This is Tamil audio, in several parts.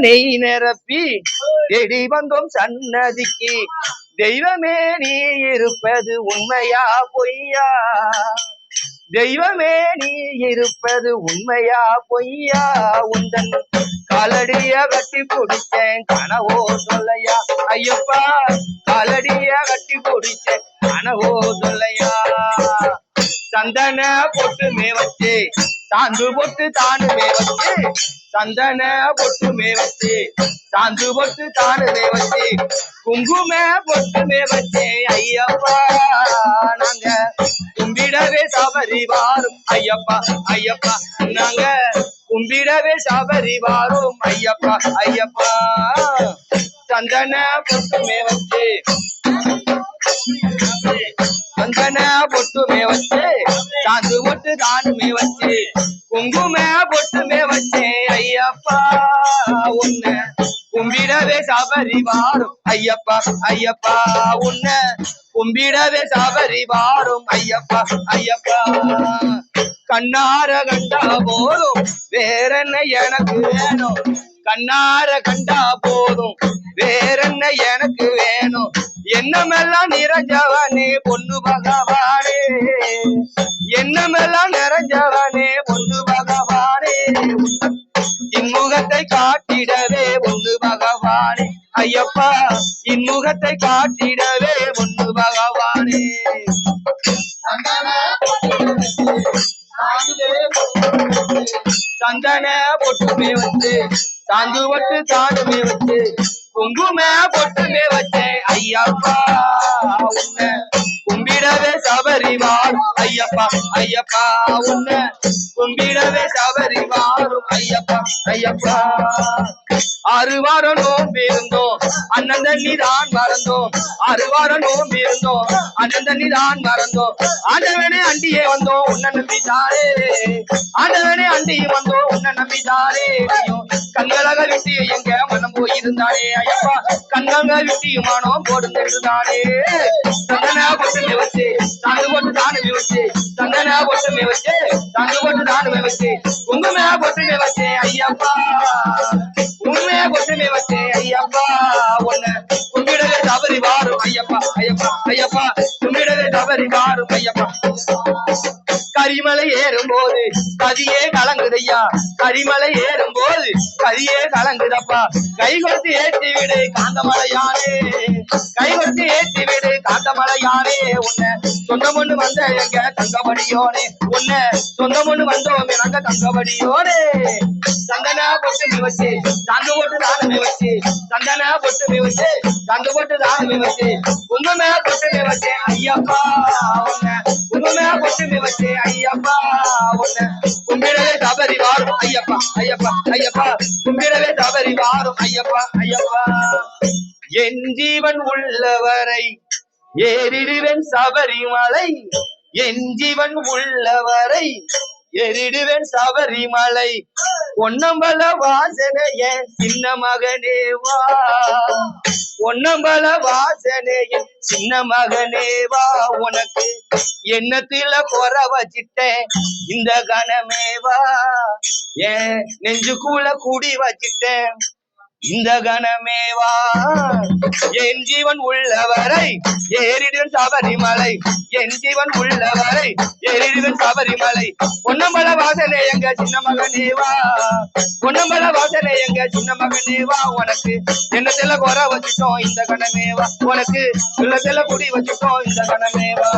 நெய் நிரப்பி எடி வந்தோம் சன்னதிக்கு. தெய்வமே நீ இருப்பது உண்மையா பொய்யா? தெய்வமே நீ இருப்பது உண்மையா பொய்யா? உந்தன் காலடிய கட்டி பிடிச்சேன் கனவோ சொல்லையா? ஐயப்பா காலடிய கட்டி பிடிச்சேன் கனவோ சொல்லையா? சந்தன பொட்டுமே வச்சு. சாந்து பொட்டு தானுமே வச்சு சந்தன பொட்டுமே வச்சு சாந்து பொட்டு தானுமே வச்சு குங்கும பொட்டுமே வச்சு ஐயப்பா. நாங்க கும்பிடவே சபரி வாரும் ஐயப்பா ஐயப்பா. நாங்க கும்பிடவே சபரி வாரும் ஐயப்பா ஐயப்பா. சந்தன பொட்டுமே வச்சு சந்தன பொட்டுமே வச்சு குங்குமே பொட்டுமே வச்சேன் ஐயப்பா உன்ன கும்பிடவே சபரி வாரும் ஐயப்பா ஐயப்பா உன்ன கும்பிடவே சபரி வாரும் ஐயப்பா ஐயப்பா. கண்ணார கண்டா போதும் வேறென்ன எனக்கு வேணும்? கண்ணார கண்டா போதும் வேறென்ன எனக்கு வேணும்? என்னமெல்லாம் நிறைஞ்சவனே பொண்ணு பகவா பகவானே எண்ணமெல்லாம் நிறைஞ்சவனே பொண்ணு பகவானே. இன்முகத்தை காட்டிடவே ஒன்று பகவானே. ஐயப்பா இன்முகத்தை காட்டிடவே ஒன்று பகவானே. சந்தன பொட்டுமே வச்சு சாந்து பொட்டு தானுமே வச்சு குங்கும பொட்டுமே வச்சு ஐயப்பா உன்னை கும்பிடவே சபரிவார் ஐயப்பா ஐயப்பா உன்ன கும்பிடவே சபரிவாரும். ஐயப்பா ஐயப்பா. ஆறு வாரம் நோம்பு அண்ணன் தண்ணி தான் மறந்தோம். ஆறு வாரம் நோம்பி இருந்தோம். அண்ணன் தண்ணி தான் மறந்தோம். ஆண்டவனே அண்டியே வந்தோம். உன்னை நம்பித்தாரே. ஆண்டவனே அண்டி வந்தோம். உன்னை நம்பித்தாரே. கண்களாக விட்டு எங்க மனம் போயிருந்தானே ஐயப்பா கண்களாக விட்டு மனம் போடுந்திருந்தானே சந்தன பொட்டுமே வச்சு தாங்கு போட்டு தானுமே வச்சு சந்தன பொட்டுமே வச்சு தாங்கு போட்டு தானுமே வச்சு குங்குமே பொட்டுமே வச்சு ஐயப்பா உண்மையா பொட்டுமே வச்சு. ஐயப்பா ஐயப்பா ஐயப்பா. கும்பிடவே தவறி மாறும் ஐயப்பா. கரிமலை ஏறும் போது கதியே கலங்குதையா? கரிமலை ஏறும் போது கதியே கலங்குதப்பா. கை கொடுத்து ஏற்றி விடு காந்தமலையானே. கை கொடுத்து ஏற்றி விடு காந்தமலையானே. உன்னை சொந்தம் ஒண்ணு வந்த எங்க தங்கபடியோனே உன்னை சொந்தம் ஒண்ணு வந்தோமே நாங்க தங்கபடியோனே சந்தன பொட்டு வச்சு தங்க போட்டு நானும் வச்சு சந்தன பொட்டு வச்சு தங்க போட்டு தானமே வச்சு குங்கும ஐயப்பா உன்னை. குங்கும பொட்டு ஐயப்பா உன்னை. கும்பிடவே தவறி வாரும் ஐயப்பா ஐயப்பா ஐயப்பா. கும்பிடவே தவறி வாரும் ஐயப்பா ஐயப்பா. என் ஜீவன் உள்ளவரை ஏறிடுவேன் சபரிமலை. என் ஜீவன் உள்ளவரை எரிடுவேன் சபரிமலை. பொன்னம்பல வாசனைய சின்ன மகனே வா. பொன்னம்பல வாசனைய சின்ன மகனே வா. உனக்கு எண்ணத்தில குறை வச்சிட்டேன்? இந்த கணமே வா. என் நெஞ்சுக்குள்ள குடி வச்சிட்டேன். இந்த கணமேவா என் ஜீவன் உள்ளவரை ஏறிடுவன் சபரிமலை. என் ஜீவன் உள்ளவரை ஏறிடுவன் சபரிமலை. பொன்னம்பல வாசனை எங்க சின்ன மகனேவா பொன்னம்பல வாசனை எங்க சின்ன மகனேவா உனக்கு என்ன செல்ல குறை வச்சுட்டோம் இந்த கணமேவா உனக்கு உள்ளத்துல குடி வச்சுட்டோம் இந்த கணமேவா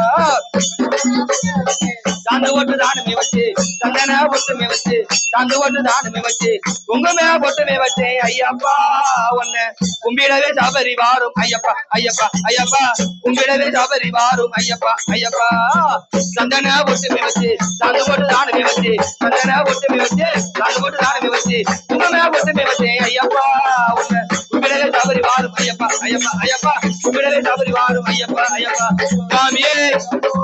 சாந்து ஓட்டு தானுமே வச்சு தந்தன ஒட்டுமே வச்சு சாந்து ஓட்டு தானுமே வச்சு குங்குமே பொட்டுமே வச்சு ஐயப்பா. உன்னை கும்பிடவே சபரி வாரும். ஐயப்பா ஐயப்பா ஐயப்பா. கும்பிடவே சபரி வாரும். ஐயப்பா ஐயப்பா. சந்தன பொட்டுமே வச்சு சாந்து போட்டு தானுமே வச்சு சந்தன பொட்டுமே வச்சு சாந்து போட்டு தானுமே வச்சு குங்குமே பொட்டுமே வச்சு ஐயப்பா. உன்னை கும்பிடவே சபரி வாரும். ஐயப்பா ஐயப்பா ஐயப்பா. கும்பிடவே சபரி வாரும். ஐயப்பா ஐயப்பா. சாமியே